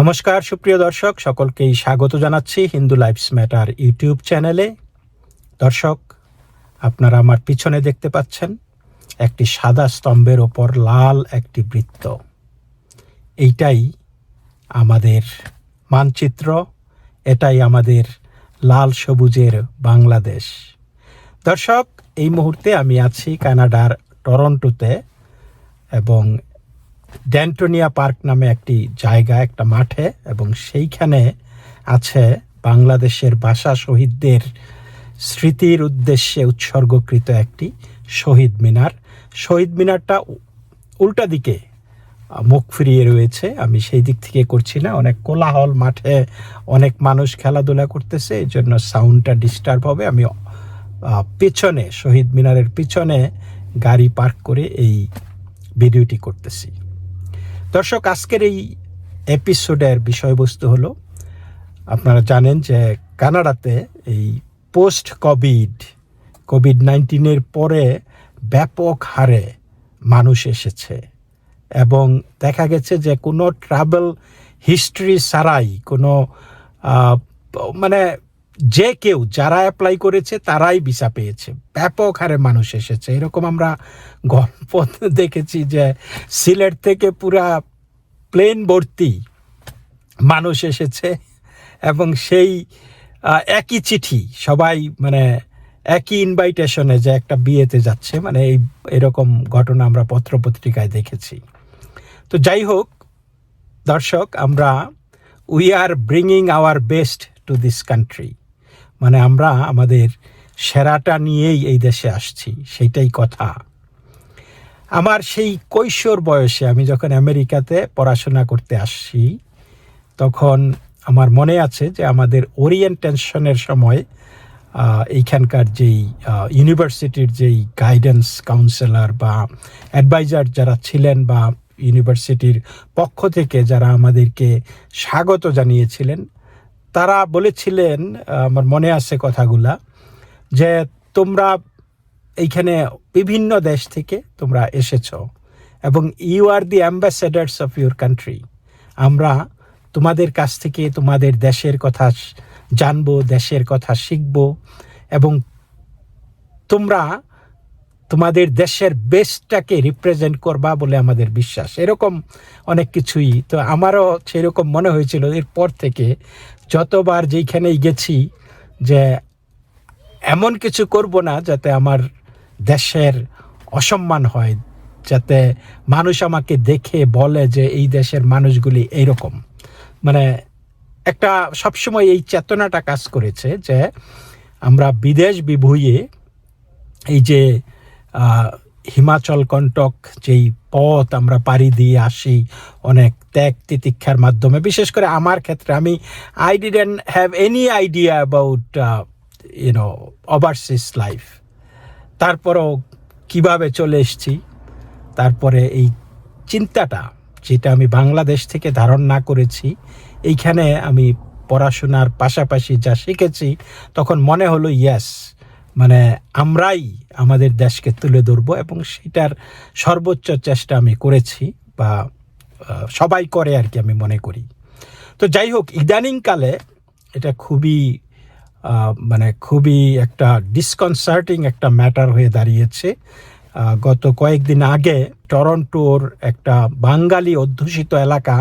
নমস্কার, সুপ্রিয় দর্শক, সকলকেই স্বাগত জানাচ্ছি হিন্দু লাইফস ম্যাটার ইউটিউব চ্যানেলে। দর্শক, আপনারা আমার পিছনে দেখতে পাচ্ছেন একটি সাদা স্তম্ভের ওপর লাল একটি বৃত্ত। এইটাই আমাদের মানচিত্র, এটাই আমাদের লাল সবুজের বাংলাদেশ। দর্শক, এই মুহূর্তে আমি আছি কানাডার টরন্টোতে এবং ড্যান্টোনিয়া পার্ক নামে একটি জায়গা, একটা মাঠে, এবং সেইখানে আছে বাংলাদেশের ভাষা শহীদদের স্মৃতির উদ্দেশ্যে উৎসর্গকৃত একটি শহীদ মিনার। শহীদ মিনারটা উল্টা দিকে মুখ ফিরিয়ে রয়েছে। আমি সেই দিক থেকে করছি না। অনেক কোলাহল, মাঠে অনেক মানুষ খেলাধুলা করতেছে এই জন্য সাউন্ডটা ডিস্টার্ব হবে। আমি পেছনে, শহীদ মিনারের পিছনে গাড়ি পার্ক করে এই ভিডিওটি করতেছি। দর্শক, আজকের এই এপিসোডের বিষয়বস্তু হলো, আপনারা জানেন যে কানাডাতে এই পোস্ট কোভিড কোভিড নাইন্টিনের পরে ব্যাপক হারে মানুষ এসেছে এবং দেখা গেছে যে কোনো ট্রাভেল হিস্ট্রি ছাড়াই, কোনো মানে যে কেউ যারা অ্যাপ্লাই করেছে, তারাই ভিসা পেয়েছে। ব্যাপক হারে মানুষ এসেছে। এরকম আমরা গল্প দেখেছি যে সিলেট থেকে পুরা প্লেন ভর্তি মানুষ এসেছে এবং সেই একই চিঠি, সবাই মানে একই ইনভাইটেশনে যে একটা বিয়েতে যাচ্ছে মানে এই, এরকম ঘটনা আমরা পত্রপত্রিকায় দেখেছি। তো যাই হোক, দর্শক, আমরা we are bringing our best to this country মানে আমরা আমাদের সেরাটা নিয়েই এই দেশে আসছি, সেইটাই কথা। আমার সেই কৈশোর বয়সে আমি যখন আমেরিকাতে পড়াশোনা করতে আসছি, তখন আমার মনে আছে যে আমাদের ওরিয়েন্টেশনের সময় এইখানকার যেই ইউনিভার্সিটির যেই গাইডেন্স কাউন্সিলর বা অ্যাডভাইজার যারা ছিলেন বা ইউনিভার্সিটির পক্ষ থেকে যারা আমাদেরকে স্বাগত জানিয়েছিলেন তারা বলেছিলেন, আমার মনে আছে কথাগুলা, যে তোমরা এইখানে বিভিন্ন দেশ থেকে তোমরা এসেছ এবং you are the ambassadors of your country আমরা তোমাদের কাছ থেকে তোমাদের দেশের কথা জানব, দেশের কথা শিখব এবং তোমরা তোমাদের দেশের বেস্টটাকে রিপ্রেজেন্ট করবা বলে আমাদের বিশ্বাস। এরকম অনেক কিছুই। তো আমারও সেরকম মনে হয়েছিল এরপর থেকে যতবার যেইখানেই গেছি যে এমন কিছু করব না যাতে আমার দেশের অসম্মান হয়, যাতে মানুষ আমাকে দেখে বলে যে এই দেশের মানুষগুলি এইরকম। মানে একটা সবসময় এই চেতনাটা কাজ করেছে যে আমরা বিদেশ বিভুঁইয়ে এই যে হিমাচল কণ্টক যেই পথ আমরা পাড়ি দিয়ে আসি অনেক ত্যাগ তিতিক্ষার মাধ্যমে। বিশেষ করে আমার ক্ষেত্রে আমি I didn't have any idea about you know overseas life তারপরও কীভাবে চলে এসেছি, তারপরে এই চিন্তাটা যেটা আমি বাংলাদেশ থেকে ধারণ না করেছি, এইখানে আমি পড়াশোনার পাশাপাশি যা শিখেছি, তখন মনে হলো ইয়েস মানে আমরাই আমাদের দেশকে তুলে ধরবো এবং সেটার সর্বোচ্চ চেষ্টা আমি করেছি বা সবাই করে আর কি আমি মনে করি। তো যাই হোক, ইদানিংকালে এটা খুবই মানে খুবই একটা ডিসকনসার্টিং একটা ম্যাটার হয়ে দাঁড়িয়েছে। গত কয়েকদিন আগে টরন্টোর একটা বাঙালি অধ্যুষিত এলাকা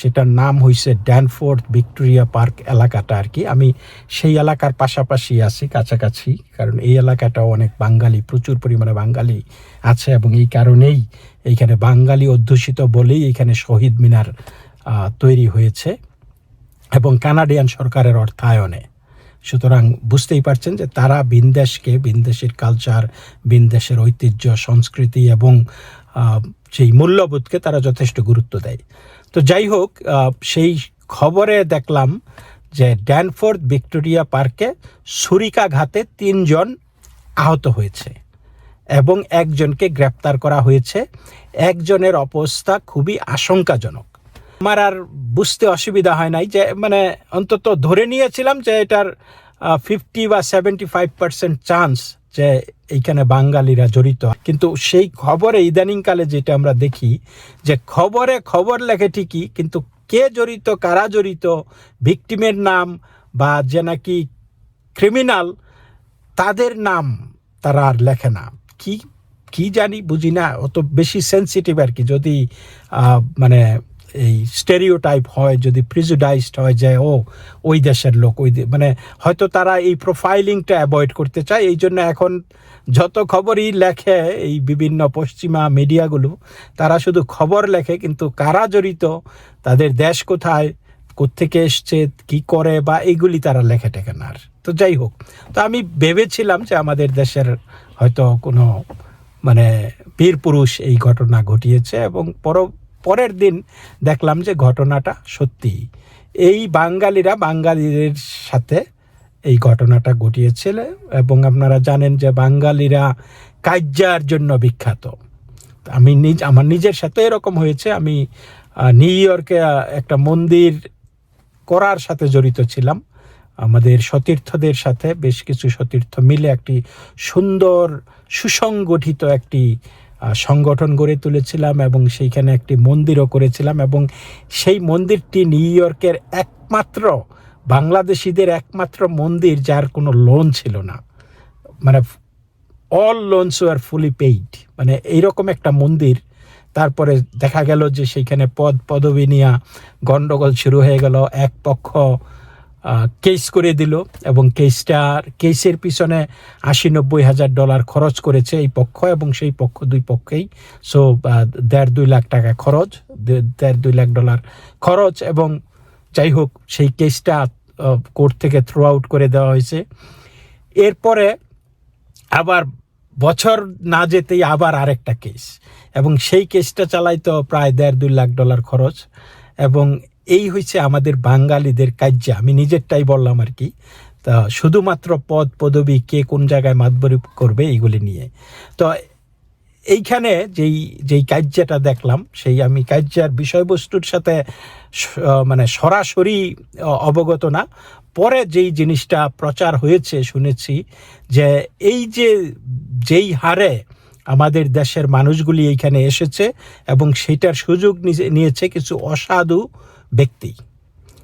সেটার নাম হয়েছে ড্যানফোর্থ ভিক্টোরিয়া পার্ক এলাকাটা আর কি। আমি সেই এলাকার পাশাপাশি আছি, কাছাকাছি, কারণ এই এলাকাটাও অনেক বাঙালি, প্রচুর পরিমাণে বাঙালি আছে এবং এই কারণেই এইখানে বাঙালি অধ্যুষিত বলেই এখানে শহীদ মিনার তৈরি হয়েছে এবং কানাডিয়ান সরকারের অর্থায়নে। সুতরাং বুঝতেই পারছেন যে তারা বিনদেশকে, বিনদেশের কালচার বিনদেশের ঐতিহ্য, সংস্কৃতি এবং সেই মূল্যবোধকে তারা যথেষ্ট গুরুত্ব দেয়। তো যাই হোক সেই খবরে দেখলাম যে ড্যানফোর্থ ভিক্টোরিয়া পার্কে ছুরিকাঘাতে তিনজন আহত হয়েছে এবং একজনকে গ্রেপ্তার করা হয়েছে। একজনের অবস্থা খুবই আশঙ্কাজনক। আমার আর বুঝতে অসুবিধা হয় নাই যে মানে অন্তত ধরে নিয়েছিলাম যে এটার ফিফটি বা সেভেন্টি ফাইভ পার্সেন্ট চান্স যে এইখানে বাঙালিরা জড়িত কিন্তু সেই খবরে ইদানিংকালে যেটা আমরা দেখি, যে খবরে খবর লেখে ঠিকই, কিন্তু কে জড়িত, কারা জড়িত, ভিকটিমের নাম বা যে নাকি ক্রিমিনাল, তাদের নাম তারা আর লেখে না। কি কি জানি বুঝি না, অত বেশি সেন্সিটিভ আর কি। যদি মানে এই স্টেরিও টাইপ হয়, যদি প্রিজুডাইজড হয় যে, ও, ওই দেশের লোক, ওই মানে হয়তো তারা এই প্রোফাইলিংটা অ্যাভয়েড করতে চায়। এই জন্য এখন যত খবরই লেখে এই বিভিন্ন পশ্চিমা মিডিয়াগুলো তারা শুধু খবর লেখে, কিন্তু কারা জড়িত, তাদের দেশ কোথায়, কোত্থেকে এসছে, কি করে, বা এইগুলি তারা লেখে টেখে না আর। তো যাই হোক, তো আমি ভেবেছিলাম যে আমাদের দেশের হয়তো কোনো মানে বীর পুরুষ এই ঘটনা ঘটিয়েছে এবং পর পরের দিন দেখলাম যে ঘটনাটা সত্যি। এই বাঙালিরা বাঙালিদের সাথে এই ঘটনাটা ঘটিয়েছিল এবং আপনারা জানেন যে বাঙালিরা কাজ্যার জন্য বিখ্যাত। আমি নিজ, আমার নিজের সাথে এরকম হয়েছে। আমি নিউ ইয়র্কে একটা মন্দির করার সাথে জড়িত ছিলাম। আমাদের সতীর্থদের সাথে বেশ কিছু সতীর্থ মিলে একটি সুন্দর, সুসংগঠিত একটি সংগঠন গড়ে তুলেছিলাম এবং সেইখানে একটি মন্দিরও করেছিলাম এবং সেই মন্দিরটি নিউ ইয়র্কের একমাত্র বাংলাদেশিদের একমাত্র মন্দির যার কোনো লোন ছিল না। মানে all loans are fully paid মানে এইরকম একটা মন্দির। তারপরে দেখা গেল যে সেইখানে পদ পদবি নিয়ে গন্ডগোল শুরু হয়ে গেল। এক পক্ষ কেস করে দিল এবং কেসটার কেসের পিছনে আশি নব্বই হাজার ডলার খরচ করেছে এই পক্ষ এবং সেই পক্ষ, দুই পক্ষেই। সো দেড় দুই লাখ টাকা খরচ দেড় দুই লাখ ডলার খরচ এবং যাই হোক, সেই কেসটা কোর্ট থেকে থ্রু আউট করে দেওয়া হয়েছে। এরপরে আবার বছর না যেতেই আবার আরেকটা কেস এবং সেই কেসটা চালাই তো প্রায় দেড় দুই লাখ ডলার খরচ এবং এই হয়েছে আমাদের বাঙালিদের কার্য আমি নিজেরটাই বললাম আর কি। তা শুধুমাত্র পদ, পদবি, কে কোন জায়গায় মাতবরি করবে এইগুলি নিয়ে। তো এইখানে যেই যেই কার্যটা দেখলাম, সেই আমি কার্যার বিষয়বস্তুর সাথে মানে সরাসরি অবগত না। পরে যেই জিনিসটা প্রচার হয়েছে, শুনেছি যে এই যে, যেই হারে আমাদের দেশের মানুষগুলি এইখানে এসেছে এবং সেটার সুযোগ নিয়ে- নিয়েছে কিছু অসাধু ব্যক্তি।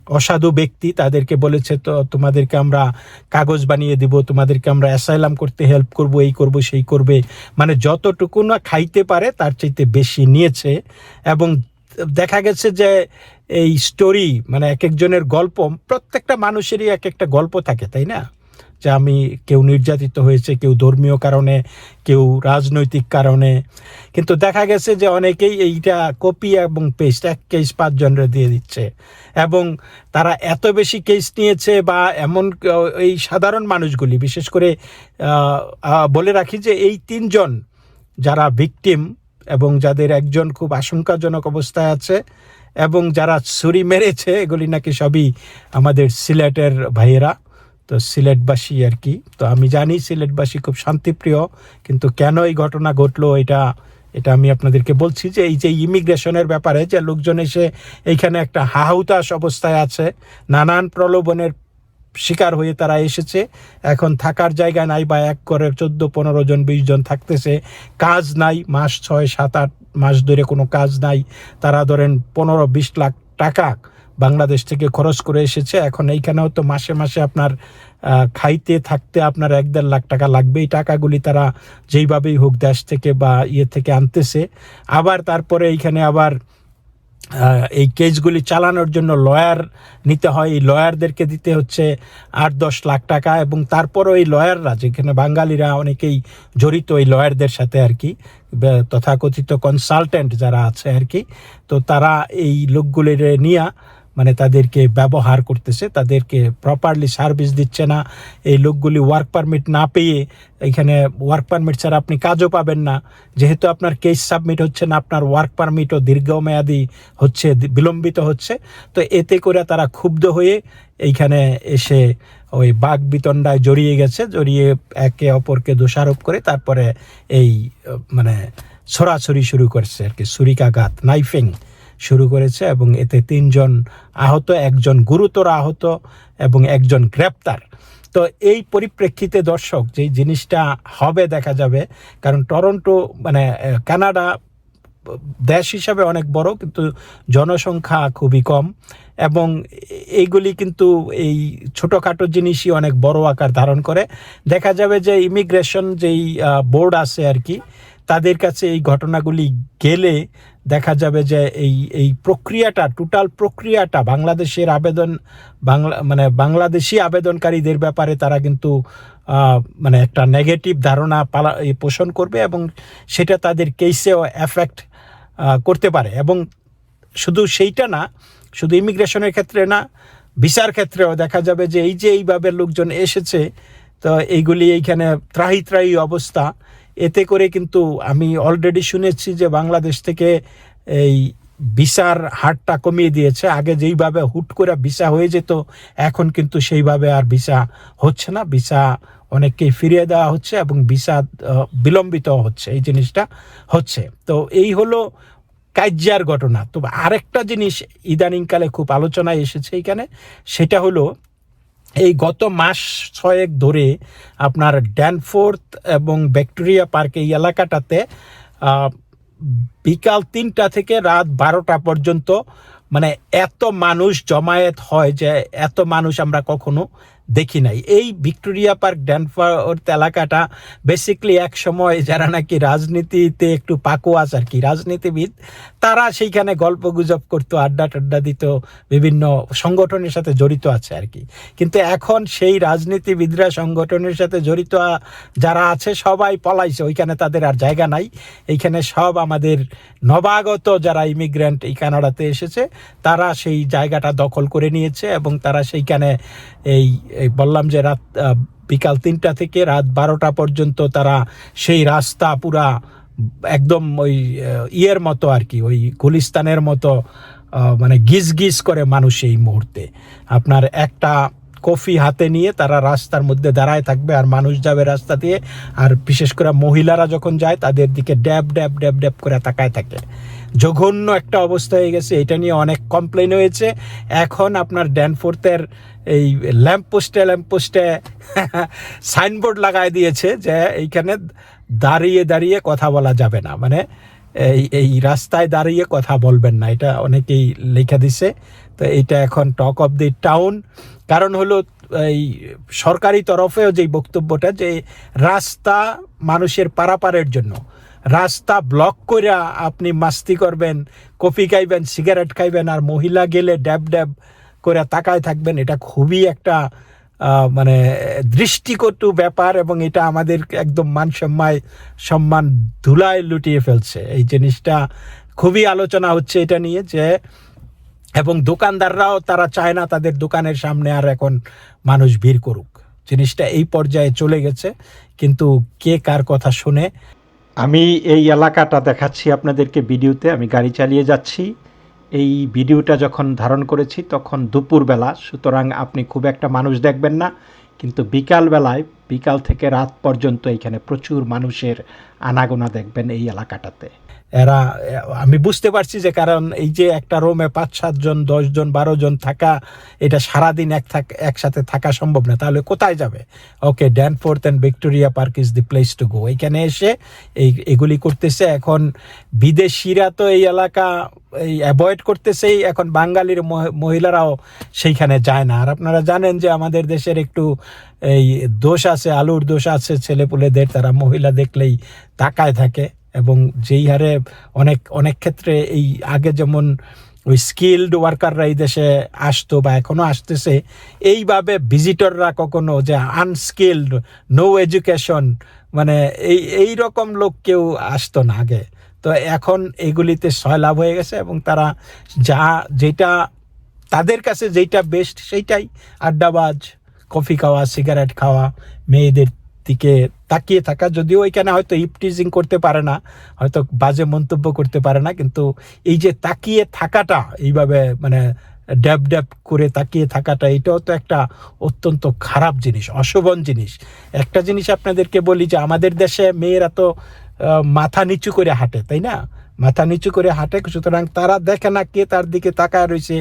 অসাধু ব্যক্তি তাদেরকে বলেছে, তো তোমাদেরকে আমরা কাগজ বানিয়ে দিব, তোমাদেরকে আমরা অ্যাসাইলাম করতে হেল্প করব, এই করব, সেই করবে। মানে যতটুকু না খাইতে পারে তার চাইতে বেশি নিয়েছে। এবং দেখা গেছে যে এই স্টোরি মানে এক একজনের গল্প, প্রত্যেকটা মানুষেরই এক একটা গল্প থাকে, তাই না? যে আমি কেউ নির্যাতিত হয়েছে, কেউ ধর্মীয় কারণে, কেউ রাজনৈতিক কারণে। কিন্তু দেখা গেছে যে অনেকেই এইটা কপি এবং পেস্ট, এক কেস পাঁচজনের দিয়ে দিচ্ছে। এবং তারা এত বেশি কেস নিয়েছে বা এমন এই সাধারণ মানুষগুলি, বিশেষ করে বলে রাখি যে এই তিনজন যারা ভিকটিম এবং যাদের একজন খুব আশঙ্কাজনক অবস্থায় আছে এবং যারা ছুরি মেরেছে, এগুলি নাকি সবই আমাদের সিলেটের ভাইয়েরা। তো সিলেটবাসী আর কি। তো আমি জানি সিলেটবাসী খুব শান্তিপ্রিয়, কিন্তু কেন এই ঘটনা ঘটলো এটা এটা আমি আপনাদেরকে বলছি যে এই যে ইমিগ্রেশনের ব্যাপারে যে লোকজন এসে এইখানে একটা হাহুতাশ অবস্থায় আছে, নানান প্রলোভনের শিকার হয়ে তারা এসেছে। এখন থাকার জায়গা নাই বা এক করে চোদ্দ, পনেরো জন, বিশ জন থাকতেছে। কাজ নাই, মাস ছয়, সাত, আট মাস ধরে কোনো কাজ নাই। তারা ধরেন পনেরো, বিশ লাখ টাকা বাংলাদেশ থেকে খরচ করে এসেছে। এখন এইখানেও তো মাসে মাসে আপনার খাইতে, থাকতে আপনার এক দেড় লাখ টাকা লাগবে। এই টাকাগুলি তারা যেইভাবেই হোক দেশ থেকে বা ইয়ে থেকে আনতেছে। আবার তারপরে এইখানে আবার এই কেসগুলি চালানোর জন্য লয়ার নিতে হয়। এই লয়ারদেরকে দিতে হচ্ছে আট, দশ লাখ টাকা এবং তারপরও এই লয়াররা, যেখানে বাঙালিরা অনেকেই জড়িত এই লয়ারদের সাথে আর কি তথাকথিত কনসালটেন্ট যারা আছে আর কি, তো তারা এই লোকগুলির নিয়ে মানে তাদেরকে ব্যবহার করতেছে, তাদেরকে প্রপারলি সার্ভিস দিচ্ছে না। এই লোকগুলি ওয়ার্ক পারমিট না পেয়ে এখানে ওয়ার্ক পারমিট ছাড়া আপনি কাজও পাবেন না। যেহেতু আপনার কেস সাবমিট হচ্ছে না, আপনার ওয়ার্ক পারমিটও দীর্ঘমেয়াদী হচ্ছে, বিলম্বিত হচ্ছে। তো এতে করে তারা ক্ষুব্ধ হয়ে এইখানে এসে ওই বাঘ বিতণ্ডায় জড়িয়ে গেছে, জড়িয়ে একে অপরকে দোষারোপ করে তারপরে এই মানে ছড়াছড়ি শুরু করছে আর কি, ছুরিকাঘাত নাইফিং শুরু করেছে এবং এতে তিনজন আহত, একজন গুরুতর আহত এবং একজন গ্রেপ্তার। তো এই পরিপ্রেক্ষিতে দর্শক, যেই জিনিসটা হবে দেখা যাবে, কারণ টরন্টো মানে কানাডা দেশ হিসাবে অনেক বড়, কিন্তু জনসংখ্যা খুবই কম এবং এইগুলি কিন্তু এই ছোটোখাটো জিনিসই অনেক বড় আকার ধারণ করে। দেখা যাবে যে ইমিগ্রেশন যেই বোর্ড আছে আর কি, তাদের কাছে এই ঘটনাগুলি গেলে দেখা যাবে যে এই এই প্রক্রিয়াটা টোটাল প্রক্রিয়াটা, বাংলাদেশের আবেদন, বাংলা মানে বাংলাদেশি আবেদনকারীদের ব্যাপারে তারা কিন্তু মানে একটা নেগেটিভ ধারণা পালা পোষণ করবে এবং সেটা তাদের কেসেও এফেক্ট করতে পারে। এবং শুধু সেইটা না, শুধু ইমিগ্রেশনের ক্ষেত্রে না ভিসার ক্ষেত্রেও দেখা যাবে যে এই যে এইভাবে লোকজন এসেছে, তো এইগুলি এইখানে ত্রাহি ত্রাহি অবস্থা। এতে করে কিন্তু আমি অলরেডি শুনেছি যে বাংলাদেশ থেকে এই ভিসার হারটা কমিয়ে দিয়েছে। আগে যেইভাবে হুট করে ভিসা হয়ে যেত, এখন কিন্তু সেইভাবে আর ভিসা হচ্ছে না। ভিসা অনেককেই ফিরিয়ে দেওয়া হচ্ছে এবং ভিসা বিলম্বিত হচ্ছে, এই জিনিসটা হচ্ছে। তো এই হলো কাজ্যার ঘটনা। তো আরেকটা জিনিস ইদানিংকালে খুব আলোচনায় এসেছে এখানে, সেটা হলো এই গত মাস ছয়েক ধরে আপনার ড্যানফোর্থ এবং ভিক্টোরিয়া পার্ক এই এলাকাটাতে বিকাল তিনটা থেকে রাত বারোটা পর্যন্ত মানে এত মানুষ জমায়েত হয় যে এত মানুষ আমরা কখনো দেখি নাই। এই ভিক্টোরিয়া পার্ক ড্যানফোর্থ এলাকাটা বেসিকলি এক সময় যারা নাকি রাজনীতিতে একটু পাকোয়াস আর কি, রাজনীতিবিদ, তারা সেইখানে গল্প গুজব করতো, আড্ডা টাড্ডা দিত, বিভিন্ন সংগঠনের সাথে জড়িত আছে আর কি। কিন্তু এখন সেই রাজনীতিবিদরা সংগঠনের সাথে জড়িত, যারা আছে সবাই পলাইছে, ওইখানে তাদের আর জায়গা নাই। এইখানে সব আমাদের নবাগত যারা ইমিগ্রেন্ট এই কানাডাতে এসেছে, তারা সেই জায়গাটা দখল করে নিয়েছে এবং তারা সেইখানে এই বললাম যে রাত বিকাল তিনটা থেকে রাত বারোটা পর্যন্ত তারা সেই রাস্তা পুরা একদম ওই ইয়ের মতো আর কি, ওই গুলিস্তানের মতো মানে গিজ গিজ করে মানুষ এই মুহূর্তে। আপনার একটা কফি হাতে নিয়ে তারা রাস্তার মধ্যে দাঁড়ায় থাকবে আর মানুষ যাবে রাস্তা দিয়ে, আর বিশেষ করে মহিলারা যখন যায় তাদের দিকে ড্যাব ড্যাব ড্যাব ড্যাব করে তাকায় থাকে। জঘন্য একটা অবস্থা হয়ে গেছে, এটা নিয়ে অনেক কমপ্লেন হয়েছে। এখন আপনার ড্যানফোর্থের এই ল্যাম্পপোস্টে ল্যাম্পপোস্টে সাইনবোর্ড লাগায় দিয়েছে যে এইখানে দাঁড়িয়ে দাঁড়িয়ে কথা বলা যাবে না। মানে এই এই রাস্তায় দাঁড়িয়ে কথা বলবেন না। এটা অনেকেই লেখা দিছে। তো এইটা এখন টক অফ দি টাউন কারণ হলো এই সরকারি তরফেও যে বক্তব্যটা যে রাস্তা মানুষের পারাপারের জন্য। রাস্তা ব্লক করে আপনি মাস্তি করবেন, কফি খাইবেন সিগারেট খাইবেন, আর মহিলা গেলে ড্যাব ড্যাব করে তাকায় থাকবেন, এটা খুবই একটা মানে দৃষ্টিকটু ব্যাপার এবং এটা আমাদের একদম মান সম্মান সম্মান ধুলায় লুটিয়ে ফেলছে। এই জিনিসটা খুবই আলোচনা হচ্ছে এটা নিয়ে যে, এবং দোকানদাররাও তারা চায় না তাদের দোকানের সামনে আর এখন মানুষ ভিড় করুক। জিনিসটা এই পর্যায়ে চলে গেছে, কিন্তু কে কার কথা শুনে। আমি এই এলাকাটা দেখাচ্ছি আপনাদেরকে ভিডিওতে, আমি গাড়ি চালিয়ে যাচ্ছি। এই ভিডিওটা যখন ধারণ করেছি, তখন দুপুরবেলা, সুতরাং আপনি খুব একটা মানুষ দেখবেন না, কিন্তু বিকালবেলায়, বিকাল থেকে রাত পর্যন্ত এখানে প্রচুর মানুষের আনাগোনা দেখবেন এই এলাকাটাতে। এরা, আমি বুঝতে পারছি যে কারণ এই যে একটা রুমে পাঁচ সাতজন দশজন বারো জন থাকা, এটা সারাদিন এক থাক, একসাথে থাকা সম্ভব না। তাহলে কোথায় যাবে? Okay, Danforth and Victoria park is the place to go. এখানে এসে এই, এগুলি করতেছে। এখন বিদেশিরা তো এই এলাকা এই অ্যাভয়েড করতেছেই এখন বাঙালির মহ- মহিলারাও সেইখানে যায় না। আর আপনারা জানেন যে আমাদের দেশের একটু এই দোষ আছে, আলুর দোষ আছে ছেলেপুলেদের, তারা মহিলা দেখলেই তাকায় থাকে এবং যেই হারে অনেক অনেক ক্ষেত্রে এই আগে যেমন ওই স্কিল্ড ওয়ার্কাররা এই দেশে আসতো বা এখনও আসতেছে, এইভাবে ভিজিটররা কখনো যে আনস্কিল্ড নো এডুকেশন মানে এই এই রকম লোক কেউ আসতো না আগে। তো এখন এগুলিতে সয়লাভ হয়ে গেছে এবং তারা যা যেটা তাদের কাছে যেটা বেস্ট সেইটাই আড্ডাবাজ কফি খাওয়া সিগারেট খাওয়া মেয়েদের দিকে তাকিয়ে থাকা। যদিও এখানে হয়তো ইপটিজিং করতে পারে না, হয়তো বাজে মন্তব্য করতে পারে না, কিন্তু এই যে তাকিয়ে থাকাটা, এইভাবে মানে ড্যাব ড্যাব করে তাকিয়ে থাকাটা, এটাও তো একটা অত্যন্ত খারাপ জিনিস, অশোভন জিনিস। একটা জিনিস আপনাদেরকে বলি যে আমাদের দেশে মেয়েরা তো মাথা নিচু করে হাঁটে, তাই না? মাথা নিচু করে হাঁটে, সুতরাং তারা দেখে না কে তার দিকে তাকায় রয়েছে,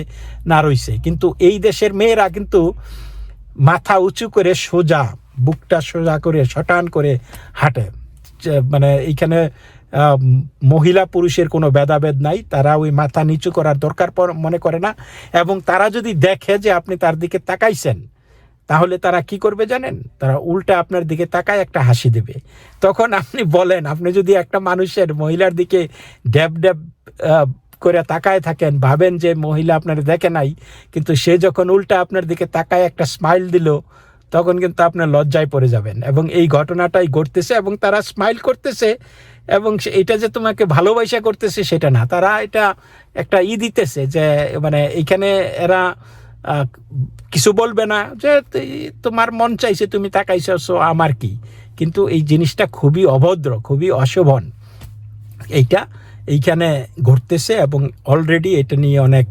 না রয়েছে। কিন্তু এই দেশের মেয়েরা কিন্তু মাথা উঁচু করে সোজা, বুকটা সোজা করে, শটান করে হাঁটে। মানে এইখানে মহিলা পুরুষের কোনো ভেদাভেদ নাই, তারা ওই মাথা নিচু করার দরকার মনে করে না। এবং তারা যদি দেখে যে আপনি তার দিকে তাকাইছেন তাহলে তারা কি করবে জানেন? তারা উল্টা আপনার দিকে তাকায় একটা হাসি দেবে। তখন আপনি বলেন, আপনি যদি একটা মানুষের মহিলার দিকে ড্যাব ড্যাব করে তাকায় থাকেন, ভাবেন যে মহিলা আপনার দেখে নাই, কিন্তু সে যখন উল্টা আপনার দিকে তাকায়, একটা স্মাইল দিল, তখন কিন্তু আপনার লজ্জায় পড়ে যাবেন। এবং এই ঘটনাটাই ঘটতেছে এবং তারা স্মাইল করতেছে এবং এটা যে তোমাকে ভালোবাসা করতেছে, সেটা না। তারা এটা একটা ই দিতেছে যে মানে এইখানে এরা কিছু বলবে না যে তোমার মন চাইছে তুমি তাকাইছো আমার কি? কিন্তু এই জিনিসটা খুবই অভদ্র, খুবই অশোভন। এইটা এইখানে ঘটতেছে এবং অলরেডি এটা নিয়ে অনেক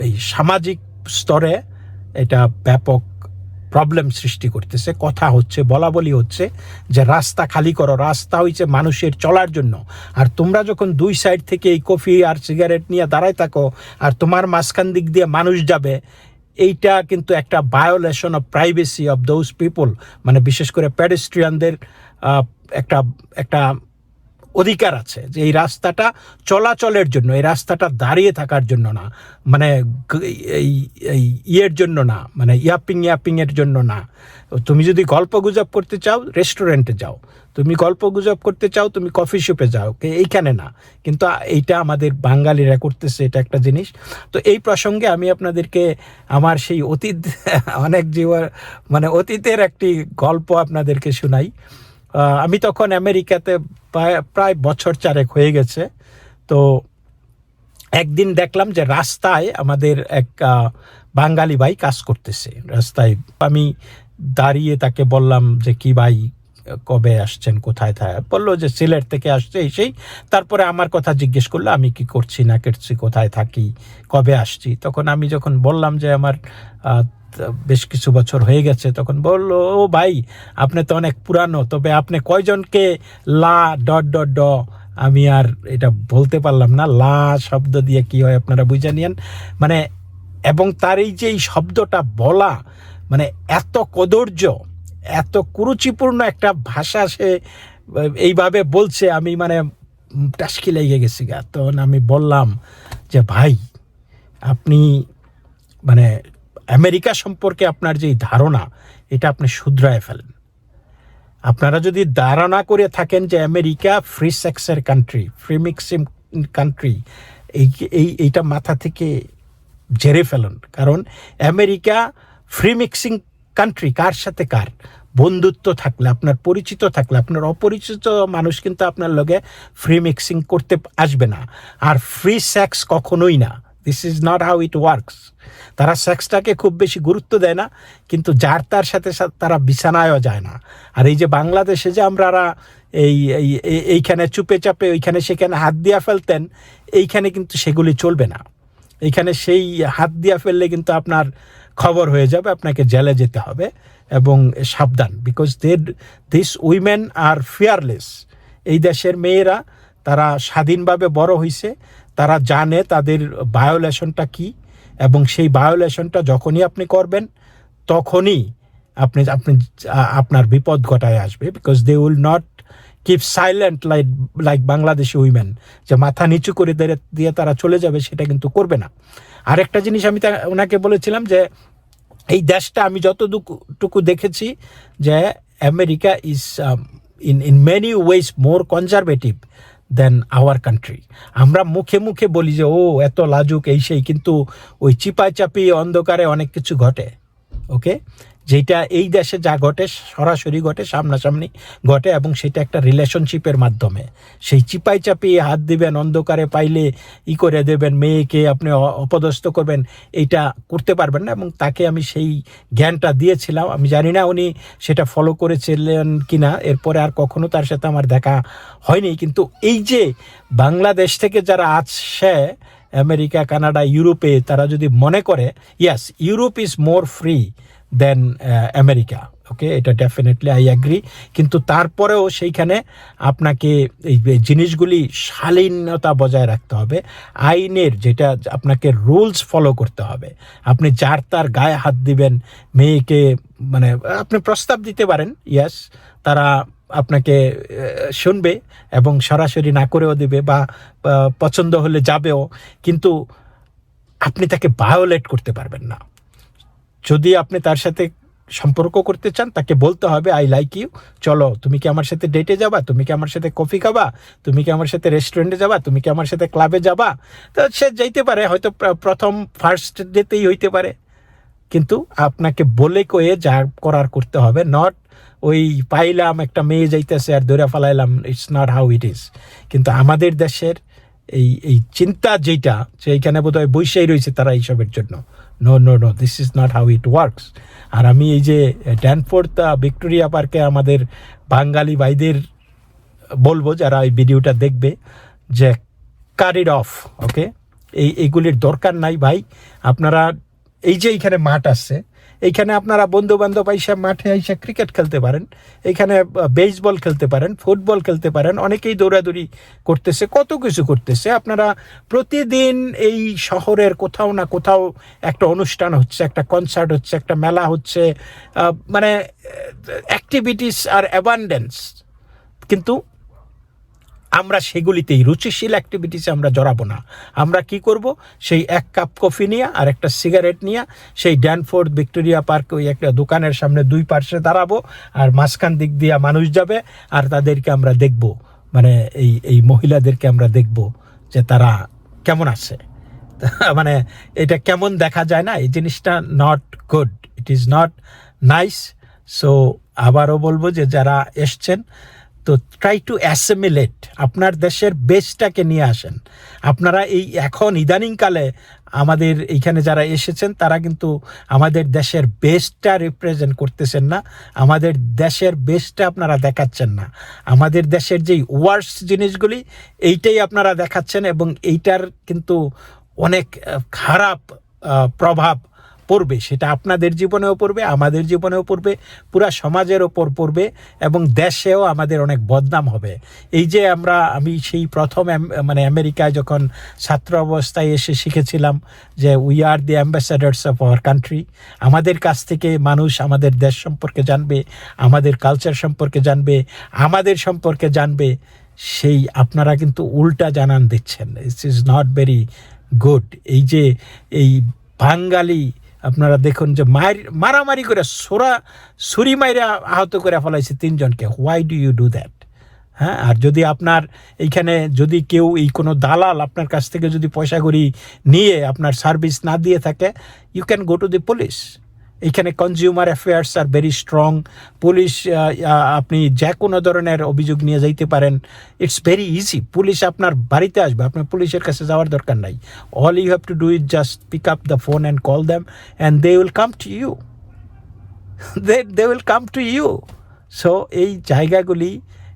এই সামাজিক স্তরে এটা ব্যাপক প্রবলেম সৃষ্টি করতেছে, কথা হচ্ছে বলা বলি হচ্ছে যে রাস্তা খালি করো, রাস্তা হইছে মানুষের চলার জন্য। আর তোমরা যখন দুই সাইড থেকে এই কফি আর সিগারেট নিয়ে দাঁড়ায় থাকো, আর তোমার মাঝখান দিক দিয়ে মানুষ যাবে, এইটা কিন্তু একটা violation of privacy of those people মানে বিশেষ করে প্যাডেস্ট্রিয়ানদের একটা একটা অধিকার আছে যে এই রাস্তাটা চলাচলের জন্য, এই রাস্তাটা দাঁড়িয়ে থাকার জন্য না মানে এই এই ইয়ের জন্য না মানে ইয়াপিং ইয়াপিং এর জন্য না। তুমি যদি গল্প গুজব করতে চাও, রেস্টুরেন্টে যাও। তুমি গল্প গুজব করতে চাও, তুমি কফি শপে যাও এইখানে না। কিন্তু এইটা আমাদের বাঙালিরা করতেছে, এটা একটা জিনিস। তো এই প্রসঙ্গে আমি আপনাদেরকে আমার সেই অতীত, অনেক জীব মানে অতীতের একটি গল্প আপনাদেরকে শোনাই। আমি তখন আমেরিকাতে প্রায় বছর চারেক হয়ে গেছে। তো একদিন দেখলাম যে রাস্তায় আমাদের এক বাঙালি ভাই কাজ করতেছে। রাস্তায় আমি দাঁড়িয়ে তাকে বললাম যে, কি ভাই, কবে আসছেন, কোথায় থাকে বলল যে, সিলেট থেকে আসছে এই সেই তারপরে আমার কথা জিজ্ঞেস করল, আমি কি করছি, না করছি, কোথায় থাকি, কবে আসছি? তখন আমি যখন বললাম যে, আমার বেশ কিছু বছর হয়ে গেছে, তখন বলল, ও ভাই, আপনি তো অনেক পুরানো, তবে আপনি কয়জনকে লা ডট ডট ড, আমি আর এটা বলতে পারলাম না, লা শব্দ দিয়ে কি হয় আপনারা বুঝে নিয়েন? মানে এবং তার এই যে এই শব্দটা বলা মানে এত কদর্য, এত কুরুচিপূর্ণ একটা ভাষা সে, এইভাবে বলছে, আমি মানে টাসকি লেগে গেছি গা। তখন আমি বললাম যে, ভাই, আপনি মানে আমেরিকা সম্পর্কে আপনার যে ধারণা, এটা আপনি শুধরায় ফেলেন। আপনারা যদি ধারণা করে থাকেন যে আমেরিকা ফ্রি সেক্সের কান্ট্রি ফ্রি মিক্সিং কান্ট্রি এই এই, এইটা মাথা থেকে ঝেড়ে ফেলুন। কারণ আমেরিকা ফ্রি মিক্সিং কান্ট্রি কার সাথে কার? বন্ধুত্ব থাকলে, আপনার পরিচিত থাকলে, আপনার অপরিচিত মানুষ কিন্তু আপনার লগে ফ্রি মিক্সিং করতে আসবে না। আর ফ্রি সেক্স কখনোই না। This is not how it works তারা সেক্সটাকে খুব বেশি গুরুত্ব দেয় না, কিন্তু যার তার সাথে তারা বিছানায়ও যায় না। আর এই যে বাংলাদেশে যে আমরা এই, এই- এই- এইখানে চুপে চাপে, ওইখানে সেখানে হাত দিয়া ফেলতেন, এইখানে কিন্তু সেগুলি চলবে না। এইখানে সেই হাত দিয়া ফেললে কিন্তু আপনার খবর হয়ে যাবে, আপনাকে জেলে যেতে হবে এবং সাবধান because they this women are fearless এই দেশের মেয়েরা, তারা স্বাধীনভাবে বড় হয়েছে তারা জানে তাদের বায়োলেশনটা কি, এবং সেই বায়োলেশনটা যখনই আপনি করবেন, তখনই আপনি আপনি, আপনার বিপদ ঘটায় আসবে because they will not keep silent like like Bangladeshi women যে মাথা নিচু করে দিয়ে তারা চলে যাবে, সেটা কিন্তু করবে না। আরেকটা জিনিস আমি তা- ওনাকে বলেছিলাম যে, এই দেশটা আমি যতটুকু দেখেছি যে America is in in many ways more conservative than our country আমরা মুখে মুখে বলি যে, ও, এত লাজুক, এই সেই, কিন্তু ওই চিপাই চাপি অন্ধকারে অনেক কিছু ঘটে ওকে যেটা এই দেশে যা ঘটে, সরাসরি ঘটে, সামনাসামনি ঘটে এবং সেটা একটা রিলেশনশিপের মাধ্যমে। সেই চিপাই চাপিয়ে হাত দিবেন, অন্ধকারে পাইলে ই করে দেবেন, মেয়েকে আপনি অপদস্থ করবেন এইটা করতে পারবেন না এবং তাকে আমি সেই জ্ঞানটা দিয়েছিলাম। আমি জানি না উনি সেটা ফলো করেছিলেন কি না এরপরে আর কখনো তার সাথে আমার দেখা হয়নি। কিন্তু এই যে বাংলাদেশ থেকে যারা আসছে, আমেরিকা, কানাডা, ইউরোপে, তারা যদি মনে করে yes Europe is more free than America okay এটা ডেফিনেটলি আই অ্যাগ্রি কিন্তু তারপরেও সেইখানে আপনাকে এই জিনিসগুলি শালীনতা বজায় রাখতে হবে আইনের যেটা আপনাকে রুলস ফলো করতে হবে আপনি যার তার গায়ে হাত দিবেন মেয়েকে মানে আপনি প্রস্তাব দিতে পারেন ইয়াস তারা আপনাকে শুনবে এবং সরাসরি না করেও দিবে বা পছন্দ হলে যাবেও কিন্তু আপনি তাকে ভায়োলেট করতে পারবেন না যদি আপনি তার সাথে সম্পর্ক করতে চান, তাকে বলতে হবে আই লাইক ইউ চলো, তুমি কি আমার সাথে ডেটে যাবা? তুমি কি আমার সাথে কফি খাবা? তুমি কি আমার সাথে রেস্টুরেন্টে যাবা? তুমি কি আমার সাথে ক্লাবে যাবা? তো সে যাইতে পারে, হয়তো প্রথম ফার্স্ট ডেতেই হইতে পারে। কিন্তু আপনাকে বলে কয়ে যা করার করতে হবে। নট ওই পাইলাম, একটা মেয়ে যাইতেছে আর ধরে ফেলাইলাম it's not how it is কিন্তু আমাদের দেশের এই এই চিন্তা যেটা সেইখানে বোধহয় বৈশাই রয়েছে তারা এইসবের জন্য। No no no this is not how it works আর আমি এই যে ড্যানফোর্থ ভিক্টোরিয়া পার্কে আমাদের বাঙালি ভাইদের বলব যারা এই ভিডিওটা দেখবে যে কারিড অফ ওকে এই এইগুলির দরকার নাই ভাই। আপনারা, এই যে এইখানে মাঠ আছে এইখানে আপনারা বন্ধু বান্ধব আইসা মাঠে আইসা ক্রিকেট খেলতে পারেন। এইখানে বেসবল খেলতে পারেন ফুটবল খেলতে পারেন, অনেকেই দৌড়াদৌড়ি করতেছে, কত কিছু করতেছে। আপনারা প্রতিদিন এই শহরের কোথাও না কোথাও একটা অনুষ্ঠান হচ্ছে, একটা কনসার্ট হচ্ছে, একটা মেলা হচ্ছে মানে অ্যাক্টিভিটিস আর অ্যাবান্ডেন্স কিন্তু আমরা সেগুলিতেই রুচিশীল অ্যাক্টিভিটিসে আমরা জড়াবো না। আমরা কি করব? সেই এক কাপ কফি নিয়ে আর একটা সিগারেট নিয়ে সেই ড্যানফোর্ড ভিক্টোরিয়া পার্ক ওই একটা দোকানের সামনে দুই পার্শ্বে দাঁড়াবো আর মাঝখান দিক দিয়ে মানুষ যাবে আর তাদেরকে আমরা দেখব। মানে এই এই মহিলাদেরকে আমরা দেখব যে তারা কেমন আছে। মানে এটা কেমন দেখা যায় না? এই জিনিসটা not good it is not nice so আবারও বলব যে যারা এসছেন তো ট্রাই টু অ্যাসেমিলেট আপনার দেশের বেসটাকে নিয়ে আসেন। আপনারা এই এখন ইদানিংকালে আমাদের এইখানে যারা এসেছেন, তারা কিন্তু আমাদের দেশের বেসটা রিপ্রেজেন্ট করতেছেন না। আমাদের দেশের বেসটা আপনারা দেখাচ্ছেন না। আমাদের দেশের যেই ওয়ার্স জিনিসগুলি, এইটাই আপনারা দেখাচ্ছেন এবং এইটার কিন্তু অনেক খারাপ প্রভাব পড়বে, সেটা আপনাদের জীবনেও পড়বে, আমাদের জীবনেও পড়বে, পুরা সমাজের ওপর পড়বে এবং দেশেও আমাদের অনেক বদনাম হবে। এই যে আমরা, আমি সেই প্রথম মানে আমেরিকায় যখন ছাত্র অবস্থায় এসে শিখেছিলাম যে we are the ambassadors of our country আমাদের কাছ থেকে মানুষ আমাদের দেশ সম্পর্কে জানবে, আমাদের কালচার সম্পর্কে জানবে, আমাদের সম্পর্কে জানবে, সেই আপনারা কিন্তু উল্টা জানান দিচ্ছেন। It's is not very good এই যে, এই বাঙালি আপনারা দেখুন যে মায়ের মারামারি করে সোরা সুরি মাইরা আহত করে ফেলাইছে তিনজনকে। Why do you do that হ্যাঁ আর যদি আপনার এইখানে যদি কেউ এই কোনো দালাল আপনার কাছ থেকে যদি পয়সা করি নিয়ে আপনার সার্ভিস না দিয়ে থাকে you can go to the police এইখানে consumer affairs are very strong police আপনি যে কোনো ধরনের অভিযোগ নিয়ে যাইতে পারেন ইটস ভেরি ইজি পুলিশ আপনার বাড়িতে আসবে, আপনার পুলিশের কাছে যাওয়ার দরকার নাই। All you have to do it just pick up the phone and call them and they will come to you they they will come to you so এই জায়গাগুলি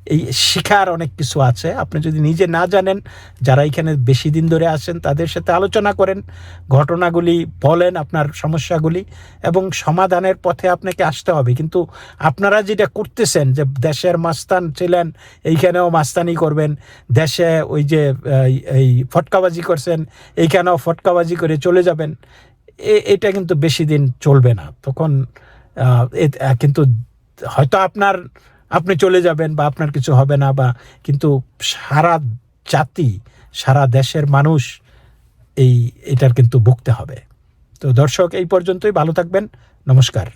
এই শেখার অনেক কিছু আছে। আপনি যদি নিজে না জানেন, যারা এখানে বেশি দিন ধরে আছেন, তাদের সাথে আলোচনা করেন, ঘটনাগুলি বলেন আপনার সমস্যাগুলি, এবং সমাধানের পথে আপনাকে আসতে হবে। কিন্তু আপনারা যেটা করতেছেন, যে দেশের মাস্তান ছিলেন, এইখানেও মাস্তানি করবেন, দেশে ওই যে, এই- ফটকাবাজি করছেন, এইখানেও ফটকাবাজি করে চলে যাবেন এটা কিন্তু বেশি দিন চলবে না। তখন কিন্তু হয়তো আপনার আপনি চলে যাবেন বা আপনার কিছু হবে না বা, কিন্তু সারা জাতি, সারা দেশের মানুষ এই, এটার কিন্তু ভুগতে হবে। তো দর্শক, এই পর্যন্তই। ভালো থাকবেন। নমস্কার।